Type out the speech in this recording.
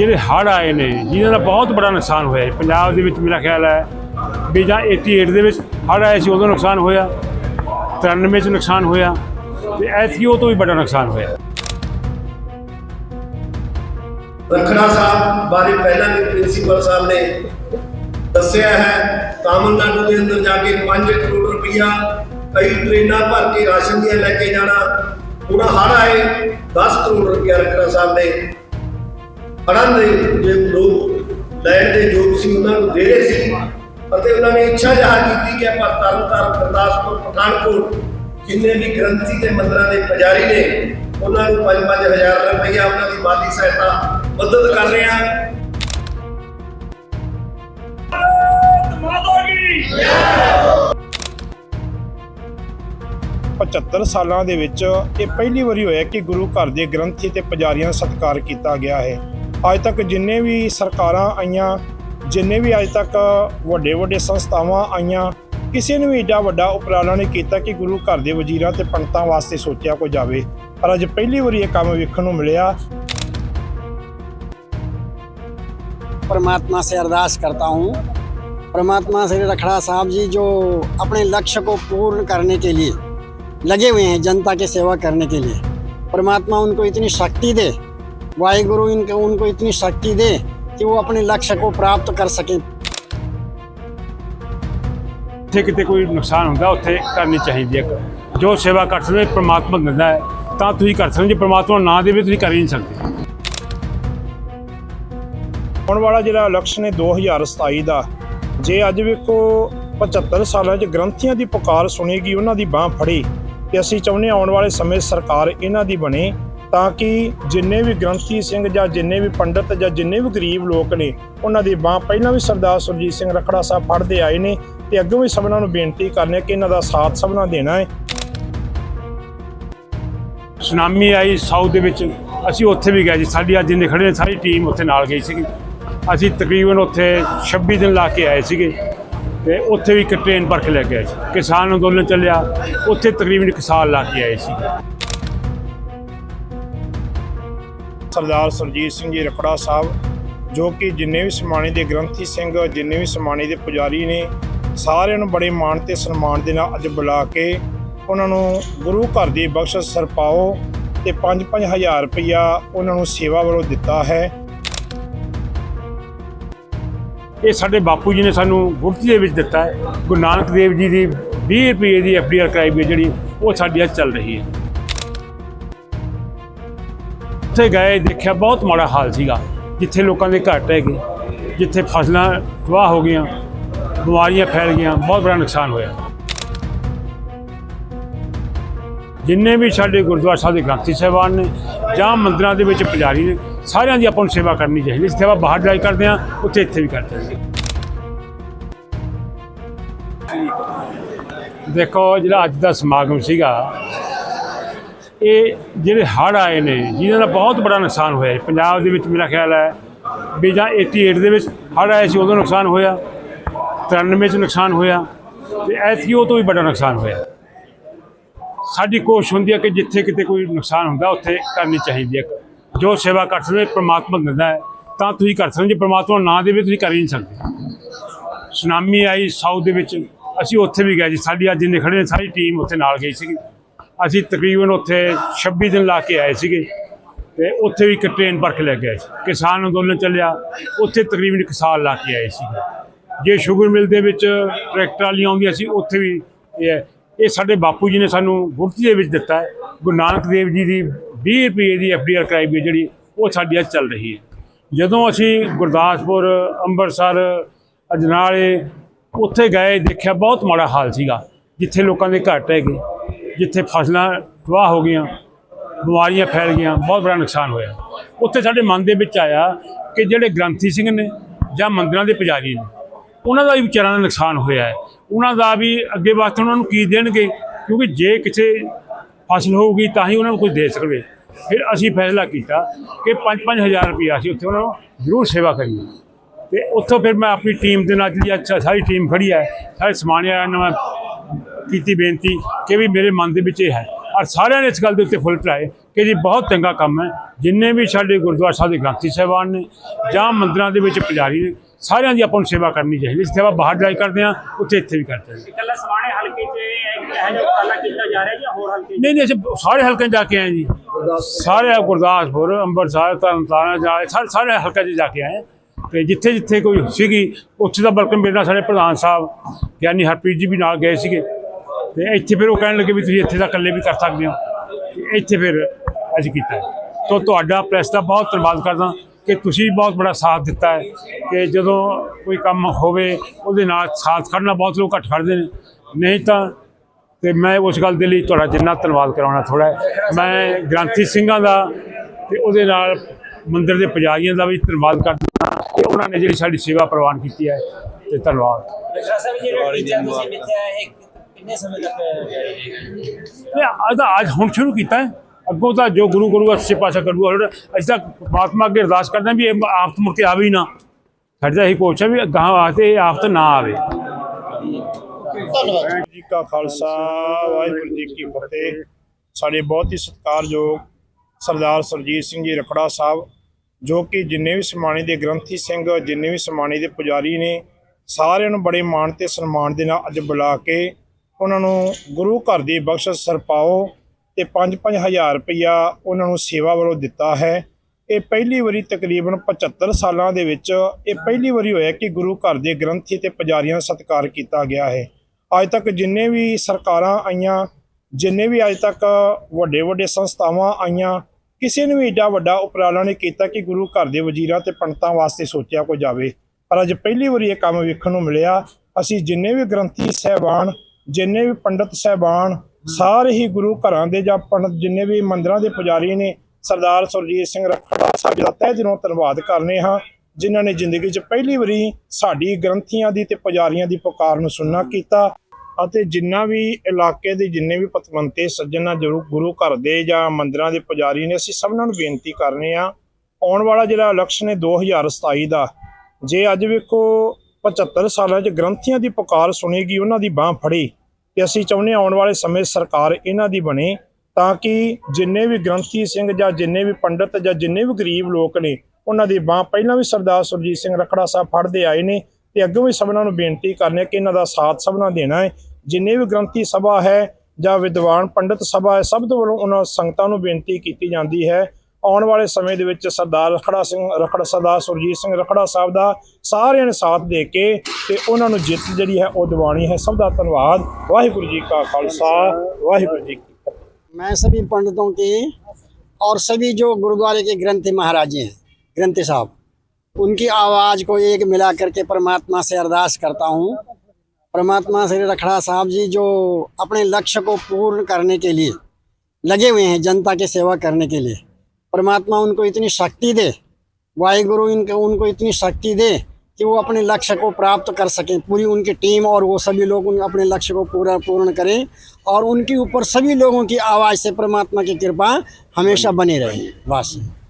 ਜਿਹੜੇ ਹੜ੍ਹ ਆਏ ਨੇ ਜਿਹਨਾਂ ਦਾ ਬਹੁਤ ਬੜਾ ਨੁਕਸਾਨ ਹੋਇਆ ਹੈ ਪੰਜਾਬ ਦੇ ਵਿੱਚ ਮੇਰਾ ਖਿਆਲ ਹੈ ਵੀ ਜਾਂ 88 ਦੇ ਵਿੱਚ ਹੜ੍ਹ ਆਏ ਸੀ, ਉਦੋਂ ਨੁਕਸਾਨ ਹੋਇਆ। 93 ਚ ਨੁਕਸਾਨ ਹੋਇਆ ਤੇ ਐਤਕੀ ਉਹ ਤੋਂ ਵੀ ਬੜਾ ਨੁਕਸਾਨ ਹੋਇਆ। ਰਖੜਾ ਸਾਹਿਬ ਬਾਰੇ ਪਹਿਲਾਂ ਵੀ ਪ੍ਰਿੰਸੀਪਲ ਸਾਹਿਬ ਨੇ ਦੱਸਿਆ ਹੈ, ਤਾਮਿਲਨਾਡੂ ਦੇ ਅੰਦਰ ਜਾ ਕੇ 5 ਕਰੋੜ ਰੁਪਇਆ ਕਈ ਟ੍ਰੇਨਾਂ ਭਰ ਕੇ ਰਾਸ਼ਨ ਦੀਆਂ ਲੈ ਕੇ ਜਾਣਾ। ਹੁਣ ਹੜ ਆਏ 10 ਕਰੋੜ ਰੁਪਇਆ ਰਖੜਾ ਸਾਹਿਬ ਨੇ ਹੜਾਂ ਦੇ ਜੇ ਲੋਕ ਲੈਣ ਦੇ ਯੋਗ ਸੀ ਉਹਨਾਂ ਨੂੰ ਦੇ ਰਹੇ ਸੀ ਅਤੇ ਉਹਨਾਂ ਨੇ ਇੱਛਾ ਜ਼ਾਹਰ ਕੀਤੀ ਕਿ ਆਪਾਂ ਤਰਨ ਤਾਰਨ ਗੁਰਦਾਸਪੁਰ ਪਠਾਨਕੋਟ ਜਿੰਨੇ ਵੀ ਗ੍ਰੰਥੀ ਦੇ ਮੰਦਰਾਂ ਦੇ ਪੁਜਾਰੀ ਨੇ ਉਹਨਾਂ ਨੂੰ 5-5000 ਰੁਪਇਆ ਉਹਨਾਂ ਦੀ ਮਾਲੀ ਸਹਾਇਤਾ ਮਦਦ ਕਰ ਰਹੇ ਹਾਂ। 75 ਸਾਲਾਂ ਦੇ ਵਿੱਚ ਇਹ ਪਹਿਲੀ ਵਾਰੀ ਹੋਇਆ ਕਿ ਗੁਰੂ ਘਰ ਦੇ ਗ੍ਰੰਥੀ ਤੇ ਪੁਜਾਰੀਆਂ ਦਾ ਸਤਿਕਾਰ ਕੀਤਾ ਗਿਆ ਹੈ। ਅੱਜ ਤੱਕ ਜਿੰਨੇ ਵੀ ਸਰਕਾਰਾਂ ਆਈਆਂ ਜਿੰਨੇ ਵੀ ਅੱਜ ਤੱਕ ਵੱਡੇ ਵੱਡੇ ਸੰਸਥਾਵਾਂ ਆਈਆਂ ਕਿਸੇ ਨੇ ਵੀ ਏਡਾ ਵੱਡਾ ਉਪਰਾਲਾ ਨਹੀਂ ਕੀਤਾ ਕਿ ਗੁਰੂ ਘਰ ਦੇ ਵਜ਼ੀਰਾਂ ਤੇ ਪੰਡਤਾਂ ਵਾਸਤੇ ਸੋਚਿਆ ਕੋਈ ਜਾਵੇ ਪਰ ਅੱਜ ਪਹਿਲੀ ਵਾਰੀ ਇਹ ਕੰਮ ਵੇਖਣ ਨੂੰ ਮਿਲਿਆ परमात्मा से अरदास करता हूँ परमात्मा श्री रखड़ा साहब जी जो अपने लक्ष्य को पूर्ण करने के लिए लगे हुए हैं जनता की सेवा करने के लिए परमात्मा उनको इतनी शक्ति दे वाहिगुरु इनको उनको इतनी शक्ति दे कि वो अपने लक्ष्य को प्राप्त कर सकें ਜਿੱਥੇ ਕਿਤੇ ਕੋਈ ਨੁਕਸਾਨ ਹੁੰਦਾ ਉੱਥੇ ਕਰਨੀ ਚਾਹੀਦੀ ਹੈ ਜੋ ਸੇਵਾ ਕਰ ਸਕਦੇ ਪ੍ਰਮਾਤਮਾ ਦਿੰਦਾ ਹੈ ਤਾਂ ਤੁਸੀਂ ਕਰ ਸਕਦੇ ਜੇ ਪ੍ਰਮਾਤਮਾ ਨਾ ਦੇਵੇ ਤੁਸੀਂ ਕਰ ਹੀ ਨਹੀਂ ਸਕਦੇ ਆਉਣ ਵਾਲਾ ਜਿਹੜਾ ਇਲੈਕਸ਼ਨ ਹੈ 2027 ਦਾ ਜੇ ਅੱਜ ਵੇਖੋ 75 ਸਾਲਾਂ 'ਚ ਗ੍ਰੰਥੀਆਂ ਦੀ ਪੁਕਾਰ ਸੁਣੇਗੀ ਉਹਨਾਂ ਦੀ ਬਾਹ ਫੜੀ ਤੇ ਅਸੀਂ ਚਾਹੁੰਦੇ ਹਾਂ ਆਉਣ ਵਾਲੇ ਸਮੇਂ 'ਚ ਸਰਕਾਰ ਇਹਨਾਂ ਦੀ ਬਣੇ ਤਾਂ ਕਿ ਜਿੰਨੇ ਵੀ ਗ੍ਰੰਥੀ ਸਿੰਘ ਜਾਂ ਜਿੰਨੇ ਵੀ ਪੰਡਤ ਜਾਂ ਜਿੰਨੇ ਵੀ ਗਰੀਬ ਲੋਕ ਨੇ, ਉਹਨਾਂ ਦੀ ਬਾਹ ਪਹਿਲਾਂ ਵੀ ਸਰਦਾਰ ਸੁਰਜੀਤ ਸਿੰਘ ਰਖੜਾ ਸਾਹਿਬ ਫੜਦੇ ਆਏ ਨੇ ਤੇ ਅੱਗੋਂ ਵੀ ਸਭਨਾਂ ਨੂੰ ਬੇਨਤੀ ਕਰਨੇ ਕਿ ਇਹਨਾਂ ਦਾ ਸਾਥ ਸਭਨਾਂ ਦੇਣਾ ਹੈ। ਸੁਨਾਮੀ ਆਈ ਸਾਊਥ ਦੇ ਵਿੱਚ, ਅਸੀਂ ਉੱਥੇ ਵੀ ਗਏ ਜੀ। ਸਾਡੀ ਅੱਜ ਜਿੰਨੇ ਖੜੇ ਨੇ, ਸਾਰੀ ਟੀਮ ਉੱਥੇ ਨਾਲ ਗਈ ਸੀਗੀ। ਅਸੀਂ ਤਕਰੀਬਨ ਉੱਥੇ 26 ਦਿਨ ਲਾ ਕੇ ਆਏ ਸੀਗੇ ਤੇ ਉੱਥੇ ਵੀ ਇੱਕ ਟ੍ਰੇਨ ਭਰ ਕੇ ਲੈ ਕੇ ਆਏ ਸੀ। ਕਿਸਾਨ ਅੰਦੋਲਨ ਚੱਲਿਆ, ਉੱਥੇ ਤਕਰੀਬਨ ਇੱਕ ਸਾਲ ਲਾ ਕੇ ਆਏ ਸੀ ਸਰਦਾਰ ਸੁਰਜੀਤ ਸਿੰਘ ਜੀ ਰਖੜਾ ਸਾਹਿਬ, ਜੋ ਕਿ ਜਿੰਨੇ ਵੀ ਸਮਾਣੇ ਦੇ ਗ੍ਰੰਥੀ ਸਿੰਘ, ਜਿੰਨੇ ਵੀ ਸਮਾਣੇ ਦੇ ਪੁਜਾਰੀ ਨੇ, ਸਾਰਿਆਂ ਨੂੰ ਬੜੇ ਮਾਣ ਤੇ ਸਨਮਾਨ ਦੇ ਨਾਲ ਅੱਜ ਬੁਲਾ ਕੇ ਉਹਨਾਂ ਨੂੰ ਗੁਰੂ ਘਰ ਦੀ ਬਖਸ਼ਿਸ਼ ਸਰਪਾਓ ਤੇ 5-5000 ਰੁਪਇਆ ਉਹਨਾਂ ਨੂੰ ਸੇਵਾ ਵੱਲੋਂ ਦਿੱਤਾ ਹੈ। ਇਹ ਸਾਡੇ ਬਾਪੂ ਜੀ ਨੇ ਸਾਨੂੰ ਗੁਰਤੀ ਦੇ ਵਿੱਚ ਦਿੱਤਾ ਹੈ। ਗੁਰੂ ਨਾਨਕ ਦੇਵ ਜੀ ਦੀ 20 ਰੁਪਏ ਦੀ ਐਫਡੀਆਰ ਕਰਾਈ ਵੀ ਹੈ ਜਿਹੜੀ, ਉਹ ਸਾਡੀ ਅੱਜ ਚੱਲ ਰਹੀ ਹੈ। ਉੱਥੇ ਗਏ, ਦੇਖਿਆ ਬਹੁਤ ਮਾੜਾ ਹਾਲ ਸੀਗਾ, ਜਿੱਥੇ ਲੋਕਾਂ ਦੇ ਘਰ ਟਹਿ ਗਏ, ਜਿੱਥੇ ਫਸਲਾਂ ਤਬਾਹ ਹੋ ਗਈਆਂ, ਬਿਮਾਰੀਆਂ ਫੈਲ ਗਈਆਂ, ਬਹੁਤ ਬੜਾ ਨੁਕਸਾਨ ਹੋਇਆ। ਜਿੰਨੇ ਵੀ ਸਾਡੇ ਗੁਰਦੁਆਰਾ ਸਾਹਿਬ ਦੇ ਗ੍ਰੰਥੀ ਸਾਹਿਬਾਨ ਨੇ, ਜਾਂ ਮੰਦਰਾਂ ਦੇ ਵਿੱਚ ਪੁਜਾਰੀ ਨੇ, ਸਾਰਿਆਂ ਦੀ ਆਪਾਂ ਨੂੰ ਸੇਵਾ ਕਰਨੀ ਚਾਹੀਦੀ ਸੇਵਾ ਆਪਾਂ ਬਾਹਰ ਜਾਈ ਕਰਦੇ ਹਾਂ, ਉੱਥੇ ਇੱਥੇ ਵੀ ਕਰਦੇ ਹਾਂ। ਦੇਖੋ, ਜਿਹੜਾ ਅੱਜ ਦਾ ਸਮਾਗਮ ਸੀਗਾ ਇਹ ਜਿਹੜੇ ਹੜ੍ਹ ਆਏ ਨੇ, ਜਿਹਨਾਂ ਦਾ ਬਹੁਤ ਬੜਾ ਨੁਕਸਾਨ ਹੋਇਆ ਪੰਜਾਬ ਦੇ ਵਿੱਚ ਮੇਰਾ ਖਿਆਲ ਹੈ ਵੀ ਜਾਂ 88 ਦੇ ਵਿੱਚ ਹੜ੍ਹ ਆਏ ਸੀ, ਉਦੋਂ ਨੁਕਸਾਨ ਹੋਇਆ। 93 ਚ ਨੁਕਸਾਨ ਹੋਇਆ। ਤੇ ਐਤਕੀ ਉਹ ਤੋਂ ਵੀ ਵੱਡਾ ਨੁਕਸਾਨ ਹੋਇਆ। ਸਾਡੀ ਕੋਸ਼ਿਸ਼ ਹੁੰਦੀ ਹੈ ਕਿ ਜਿੱਥੇ ਕਿਤੇ ਕੋਈ ਨੁਕਸਾਨ ਹੁੰਦਾ, ਉੱਥੇ ਕਰਨੀ ਚਾਹੀਦੀ ਹੈ। ਜੋ ਸੇਵਾ ਕਰ ਸਕਦੇ, ਪ੍ਰਮਾਤਮਾ ਦਿੰਦਾ ਹੈ, ਤਾਂ ਤੁਸੀਂ ਕਰ ਸਕਦੇ ਜੇ ਪ੍ਰਮਾਤਮਾ ਨਾ ਦੇਵੇ, ਤੁਸੀਂ ਕਰ ਹੀ ਨਹੀਂ ਸਕਦੇ। ਸੁਨਾਮੀ ਆਈ ਸਾਊਥ ਦੇ ਵਿੱਚ। ਅਸੀਂ ਉੱਥੇ ਵੀ ਗਏ ਜੀ। ਸਾਡੀ ਅੱਜ ਜਿੰਨੇ ਖੜੇ ਨੇ, ਸਾਰੀ ਟੀਮ ਉੱਥੇ ਨਾਲ ਗਈ ਸੀਗੀ। ਅਸੀਂ ਤਕਰੀਬਨ ਉੱਥੇ 26 ਦਿਨ ਲਾ ਕੇ ਆਏ ਸੀਗੇ ਤੇ ਉੱਥੇ ਵੀ ਇੱਕ ਟ੍ਰੇਨ ਭਰ ਲੈ ਕੇ ਆਏ ਸੀ। ਕਿਸਾਨ ਅੰਦੋਲਨ ਚੱਲਿਆ, ਉੱਥੇ ਤਕਰੀਬਨ ਇੱਕ ਸਾਲ ਲਾ ਕੇ ਆਏ ਸੀਗੇ। ਜੇ ਸ਼ੂਗਰ ਮਿਲ ਦੇ ਵਿੱਚ ਟਰੈਕਟਰ ਵਾਲੀਆਂ ਆਉਂਦੀਆਂ ਸੀ, ਉੱਥੇ ਵੀ ਇਹ ਹੈ। ਇਹ ਸਾਡੇ ਬਾਪੂ ਜੀ ਨੇ ਸਾਨੂੰ ਗੁਰਤੀ ਦੇ ਵਿੱਚ ਦਿੱਤਾ ਹੈ। ਗੁਰੂ ਨਾਨਕ ਦੇਵ ਜੀ ਦੀ 20 ਰੁਪਏ ਦੀ ਐਫਡੀਆਰ ਕਰਾਈ ਵੀ ਹੈ, ਜਿਹੜੀ ਉਹ ਸਾਡੀ ਅੱਜ ਚੱਲ ਰਹੀ ਹੈ। ਜਦੋਂ ਅਸੀਂ ਗੁਰਦਾਸਪੁਰ, ਅੰਮ੍ਰਿਤਸਰ, ਅਜਨਾਲੇ ਉੱਥੇ ਗਏ, ਦੇਖਿਆ ਬਹੁਤ ਮਾੜਾ ਹਾਲ ਸੀਗਾ, ਜਿੱਥੇ ਲੋਕਾਂ ਦੇ ਘਰ ਟਹਿ ਗਏ। ਜਿੱਥੇ ਫਸਲਾਂ ਤਬਾਹ ਹੋ ਗਈਆਂ, ਬਿਮਾਰੀਆਂ ਫੈਲ ਗਈਆਂ, ਬਹੁਤ ਬੜਾ ਨੁਕਸਾਨ ਹੋਇਆ। ਉੱਥੇ ਸਾਡੇ ਮਨ ਦੇ ਵਿੱਚ ਆਇਆ ਕਿ ਜਿਹੜੇ ਗ੍ਰੰਥੀ ਸਿੰਘ ਨੇ ਜਾਂ ਮੰਦਰਾਂ ਦੇ ਪੁਜਾਰੀ ਨੇ, ਉਹਨਾਂ ਦਾ ਵੀ ਵਿਚਾਰਾਂ ਦਾ ਨੁਕਸਾਨ ਹੋਇਆ ਹੈ। ਉਹਨਾਂ ਦਾ ਵੀ ਅੱਗੇ ਵਾਸਤੇ ਉਹਨਾਂ ਨੂੰ ਕੀ ਦੇਣਗੇ? ਕਿਉਂਕਿ ਜੇ ਕਿਸੇ ਫਸਲ ਹੋਊਗੀ ਤਾਂ ਹੀ ਉਹਨਾਂ ਨੂੰ ਕੁਝ ਦੇ ਸਕਦੇ ਫਿਰ ਅਸੀਂ ਫੈਸਲਾ ਕੀਤਾ ਕਿ 5-5000 ਰੁਪਇਆ ਅਸੀਂ ਉੱਥੇ ਉਹਨਾਂ ਨੂੰ ਜ਼ਰੂਰ ਸੇਵਾ ਕਰੀਏ। ਤੇ ਉੱਥੋਂ ਫਿਰ ਮੈਂ ਆਪਣੀ ਟੀਮ ਦੇ ਨਾਲ ਜਿਹੜੀ ਅੱਛਾ ਸਾਰੀ ਟੀਮ ਖੜੀ ਹੈ, ਸਾਰੇ ਸਮਾਨ ਨੂੰ ਮੈਂ ਕੀਤੀ ਬੇਨਤੀ ਕਿ ਵੀ ਮੇਰੇ ਮਨ ਦੇ ਵਿੱਚ ਇਹ ਹੈ। ਔਰ ਸਾਰਿਆਂ ਨੇ ਇਸ ਗੱਲ ਦੇ ਉੱਤੇ ਫੁੱਲ ਚੜਾਏ ਕਿ ਜੀ ਬਹੁਤ ਚੰਗਾ ਕੰਮ ਹੈ। ਜਿੰਨੇ ਵੀ ਸਾਡੇ ਗੁਰਦੁਆਰਾ ਸਾਹਿਬ ਦੇ ਗ੍ਰੰਥੀ ਸਾਹਿਬਾਨ ਨੇ ਜਾਂ ਮੰਦਿਰਾਂ ਦੇ ਵਿੱਚ ਪੁਜਾਰੀ ਨੇ ਸਾਰਿਆਂ ਦੀ ਆਪਾਂ ਨੂੰ ਸੇਵਾ ਕਰਨੀ ਚਾਹੀਦੀ ਆਪਾਂ ਬਾਹਰ ਜਾਈ ਕਰਦੇ ਹਾਂ ਉੱਥੇ ਇੱਥੇ ਵੀ ਕਰਦੇ ਹਾਂ। ਇਕੱਲਾ ਸਵਾਣੇ ਹਲਕੇ 'ਚ ਇਹ ਇਹੋ ਜਿਹਾ ਉਪਰਾਲਾ ਕੀਤਾ ਜਾ ਰਿਹਾ ਜਾਂ ਹੋਰ ਹਲਕੇ? ਨਹੀਂ ਨਹੀਂ ਅਸੀਂ ਸਾਰੇ ਹਲਕਿਆਂ 'ਚ ਜਾ ਕੇ ਆਏ ਜੀ। ਸਾਰੇ ਗੁਰਦਾਸਪੁਰ ਅੰਮ੍ਰਿਤਸਰ ਤਰਨਤਾਰਨ ਜਾ ਸਾਰੇ ਸਾਰੇ ਹਲਕਿਆਂ 'ਚ ਜਾ ਕੇ ਆਏ ਤੇ ਜਿੱਥੇ ਜਿੱਥੇ ਕੋਈ ਸੀਗੀ ਉੱਥੇ ਦਾ ਬਲਕਮ ਮੇਰੇ ਨਾਲ ਸਾਡੇ ਪ੍ਰਧਾਨ ਸਾਹਿਬ ਗਿਆਨੀ ਹਰਪ੍ਰੀਤ ਜੀ ਵੀ ਨਾਲ ਗਏ ਸੀਗੇ। ਤੇ ਇੱਥੇ ਫਿਰ ਉਹ ਕਹਿਣ ਲੱਗੇ ਵੀ ਤੁਸੀਂ ਇੱਥੇ ਦਾ ਇਕੱਲੇ ਵੀ ਕਰ ਸਕਦੇ ਹੋ। ਇੱਥੇ ਫਿਰ ਅਸੀਂ ਕੀਤਾ। ਤੋ ਤੁਹਾਡਾ ਪ੍ਰੈਸ ਦਾ ਬਹੁਤ ਧੰਨਵਾਦ ਕਰਦਾ ਕਿ ਤੁਸੀਂ ਬਹੁਤ ਬੜਾ ਸਾਥ ਦਿੱਤਾ ਹੈ ਕਿ ਜਦੋਂ ਕੋਈ ਕੰਮ ਹੋਵੇ ਉਹਦੇ ਨਾਲ ਸਾਥ ਖੜਨਾ ਬਹੁਤ ਲੋਕ ਘੱਟ ਖੜਦੇ ਨੇ। ਨਹੀਂ ਤਾਂ ਤੇ ਮੈਂ ਉਸ ਗੱਲ ਦੇ ਲਈ ਤੁਹਾਡਾ ਜਿੰਨਾ ਧੰਨਵਾਦ ਕਰਾਉਣਾ ਥੋੜਾ ਮੈਂ ਗ੍ਰਾਂਥੀ ਸਿੰਘਾਂ ਦਾ ਤੇ ਉਹਦੇ ਨਾਲ ਮੰਦਿਰ ਦੇ ਪੁਜਾਰੀਆਂ ਦਾ ਵੀ ਧੰਨਵਾਦ ਕਰਦਾ ਕਿ ਉਹਨਾਂ ਨੇ ਜਿਹੜੀ ਸਾਡੀ ਸੇਵਾ ਪ੍ਰਵਾਨ ਕੀਤੀ ਹੈ। ਤੇ ਧੰਨਵਾਦ। ਸਾਹਿਬ ਜਿਹੜਾ ਟੀਚਾ ਤੁਸੀਂ ਮਿੱਥਿਆ ਇਹ ਕਿੰਨੇ ਸਮੇਂ ਤੱਕ ਜਾਰੀ ਰਹੇਗਾ ਇਹ ਅੱਜ ਅੱਜ ਹੁਣ ਸ਼ੁਰੂ ਕੀਤਾ ਹੈ। ਅੱਗੋਂ ਤਾਂ ਜੋ ਗੁਰੂ ਗੁਰੂ ਅੱਛੇ ਪਾਸ਼ਾ ਕਰੂਗਾ ਹੋਰ ਅਸੀਂ ਤਾਂ ਪਰਮਾਤਮਾ ਅੱਗੇ ਅਰਦਾਸ ਕਰਦੇ ਹਾਂ ਵੀ ਇਹ ਆਫਤ ਮੁੜ ਕੇ ਆਵੇ ਹੀ ਨਾ। ਸਾਡੀ ਇਹੀ ਕੋਸ਼ਿਸ਼ ਹੈ ਵੀ ਗਾਂ ਵਾਸਤੇ ਇਹ ਆਫਤ ਨਾ ਆਵੇ। ਵਾਹਿਗੁਰੂ ਜੀ ਕਾ ਖਾਲਸਾ ਵਾਹਿਗੁਰੂ ਜੀ ਕੀ ਫਤਿਹ। ਸਾਡੇ ਬਹੁਤ ਹੀ ਸਤਿਕਾਰਯੋਗ ਸਰਦਾਰ ਸਰਜੀਤ ਸਿੰਘ ਜੀ ਰਖੜਾ ਸਾਹਿਬ ਜੋ ਕਿ ਜਿੰਨੇ ਵੀ ਸਮਾਣੀ ਦੇ ਗ੍ਰੰਥੀ ਸਿੰਘ ਜਿੰਨੇ ਵੀ ਸਮਾਣੀ ਦੇ ਪੁਜਾਰੀ ਨੇ ਸਾਰਿਆਂ ਨੂੰ ਬੜੇ ਮਾਣ ਤੇ ਸਨਮਾਨ ਦੇ ਨਾਲ ਅੱਜ ਬੁਲਾ ਕੇ ਉਹਨਾਂ ਨੂੰ ਗੁਰੂ ਘਰ ਦੀ ਬਖਸ਼ਿਸ਼ ਸਰਪਾਓ ਤੇ 5-5000 ਰੁਪਇਆ ਉਹਨਾਂ ਨੂੰ ਸੇਵਾ ਵੱਲੋਂ ਦਿੱਤਾ ਹੈ। ਇਹ ਪਹਿਲੀ ਵਾਰੀ ਤਕਰੀਬਨ 75 ਸਾਲਾਂ ਦੇ ਵਿੱਚ ਇਹ ਪਹਿਲੀ ਵਾਰੀ ਹੋਇਆ ਕਿ ਗੁਰੂ ਘਰ ਦੇ ਗ੍ਰੰਥੀ ਤੇ ਪੁਜਾਰੀਆਂ ਦਾ ਸਤਿਕਾਰ ਕੀਤਾ ਗਿਆ ਹੈ। ਅੱਜ ਤੱਕ ਜਿੰਨੇ ਵੀ ਸਰਕਾਰਾਂ ਆਈਆਂ, ਜਿੰਨੇ ਵੀ ਅੱਜ ਤੱਕ ਵੱਡੇ ਵੱਡੇ ਸੰਸਥਾਵਾਂ ਆਈਆਂ, ਕਿਸੇ ਨੇ ਵੀ ਏਡਾ ਵੱਡਾ ਉਪਰਾਲਾ ਨਹੀਂ ਕੀਤਾ ਕਿ ਗੁਰੂ ਘਰ ਦੇ ਵਜ਼ੀਰਾਂ ਤੇ ਪੰਡਤਾਂ ਵਾਸਤੇ ਸੋਚਿਆ ਕੋ ਜਾਵੇ। ਪਰ ਅੱਜ ਪਹਿਲੀ ਵਾਰੀ ਇਹ ਕੰਮ ਵੇਖਣ ਨੂੰ ਮਿਲਿਆ। ਅਸੀਂ ਜਿੰਨੇ ਵੀ ਗ੍ਰੰਥੀ ਸਹਿਬਾਨ ਜਿੰਨੇ ਵੀ ਪੰਡਤ ਸਹਿਬਾਨ, ਸਾਰੇ ਹੀ ਗੁਰੂ ਘਰਾਂ ਦੇ ਜਾਂ ਪੰਡਤ ਜਿੰਨੇ ਵੀ ਮੰਦਰਾਂ ਦੇ ਪੁਜਾਰੀ ਨੇ, ਸਰਦਾਰ ਸੁਰਜੀਤ ਸਿੰਘ ਰੱਖੜਾ ਸਾਹਿਬ ਜੀ ਦਾ ਤਹਿ ਦਿਲੋਂ ਧੰਨਵਾਦ ਕਰਨੇ ਹਾਂ, ਜਿਨ੍ਹਾਂ ਨੇ ਜ਼ਿੰਦਗੀ 'ਚ ਪਹਿਲੀ ਵਾਰੀ ਸਾਡੀ ਗ੍ਰੰਥੀਆਂ ਦੀ ਤੇ ਪੁਜਾਰੀਆਂ ਦੀ ਪੁਕਾਰ ਨੂੰ ਸੁਣਨਾ ਕੀਤਾ ਅਤੇ ਜਿੰਨਾ ਵੀ ਇਲਾਕੇ ਦੇ ਜਿੰਨੇ ਵੀ ਪਤਵੰਤੇ, ਸੱਜਣਾ ਜਰੂਰ ਗੁਰੂ ਘਰ ਦੇ ਜਾਂ ਮੰਦਰਾਂ ਦੇ ਪੁਜਾਰੀ ਨੇ, ਅਸੀਂ ਸਭਨਾਂ ਨੂੰ ਬੇਨਤੀ ਕਰਨੇ ਆ ਆਉਣ ਵਾਲਾ ਜਿਹੜਾ ਇਲੈਕਸ਼ਨ ਹੈ 2027 ਦਾ, ਜੇ ਅੱਜ ਵੇਖੋ 75 ਸਾਲਾਂ 'ਚ ਗ੍ਰੰਥੀਆਂ ਦੀ ਪੁਕਾਰ ਸੁਣੇਗੀ, ਉਹਨਾਂ ਦੀ ਬਾਹ ਫੜੀ। ਤੇ ਅਸੀਂ ਚਾਹੁੰਦੇ ਹਾਂ ਆਉਣ ਵਾਲੇ ਸਮੇਂ ਸਰਕਾਰ ਇਹਨਾਂ ਦੀ ਬਣੇ ਤਾਂ ਕਿ ਜਿੰਨੇ ਵੀ ਗ੍ਰੰਥੀ ਸਿੰਘ ਜਾਂ ਜਿੰਨੇ ਵੀ ਪੰਡਤ ਜਾਂ ਜਿੰਨੇ ਵੀ ਗਰੀਬ ਲੋਕ ਨੇ, ਉਹਨਾਂ ਦੀ ਬਾਹ ਪਹਿਲਾਂ ਵੀ ਸਰਦਾਰ ਸੁਰਜੀਤ ਸਿੰਘ ਰਖੜਾ ਸਾਹਿਬ ਫੜਦੇ ਆਏ ਨੇ ਤੇ ਅੱਗੇ ਵੀ ਸਭਨਾਂ ਨੂੰ ਬੇਨਤੀ ਕਰਨੇ ਕਿ ਇਹਨਾਂ ਦਾ ਸਾਥ ਸਭਨਾਂ ਦੇਣਾ ਹੈ। ਜਿੰਨੇ ਵੀ ਗ੍ਰੰਥੀ ਸਭਾ ਹੈ ਜਾਂ ਵਿਦਵਾਨ ਪੰਡਤ ਸਭਾ ਹੈ, ਸਭ ਦੇ ਵੱਲੋਂ ਉਹਨਾਂ ਸੰਗਤਾਂ ਨੂੰ ਬੇਨਤੀ ਕੀਤੀ ਜਾਂਦੀ ਹੈ ਆਉਣ ਵਾਲੇ ਸਮੇਂ ਦੇ ਵਿੱਚ ਸਰਦਾਰ ਰਖੜਾ ਸਿੰਘ ਰਖੜਾ ਸਰਦਾਰ ਸੁਰਜੀਤ ਸਿੰਘ ਰਖੜਾ ਸਾਹਿਬ ਦਾ ਸਾਰਿਆਂ ਨੇ ਸਾਥ ਦੇ ਕੇ ਤੇ ਉਹਨਾਂ ਨੂੰ ਜਿੱਤ ਜਿਹੜੀ ਹੈ ਉਹ ਦਿਵਾਣੀ ਹੈ ਸਭ ਦਾ ਧੰਨਵਾਦ ਵਾਹਿਗੁਰੂ ਜੀ ਕਾ ਖਾਲਸਾ ਵਾਹਿਗੁਰੂ ਜੀ ਕੀ ਫਤਿਹ मैं सभी पंडितों के और सभी जो गुरुद्वारे के ग्रंथी महाराज जी हैं ग्रंथी साहब उनकी आवाज़ को एक मिला करके परमात्मा से अरदास करता हूँ परमात्मा श्री रखड़ा साहब जी जो अपने लक्ष्य को पूर्ण करने के लिए लगे हुए हैं जनता की सेवा करने के लिए परमात्मा उनको इतनी शक्ति दे, वाहिगुरु इनके, उनको इतनी शक्ति दे कि वो अपने लक्ष्य को प्राप्त कर सकें। पूरी उनकी टीम और वो सभी लोग उन, अपने लक्ष्य को पूरा, पूर्ण करें और उनके ऊपर सभी लोगों की आवाज़ से परमात्मा की कृपा हमेशा बनी रहे। बस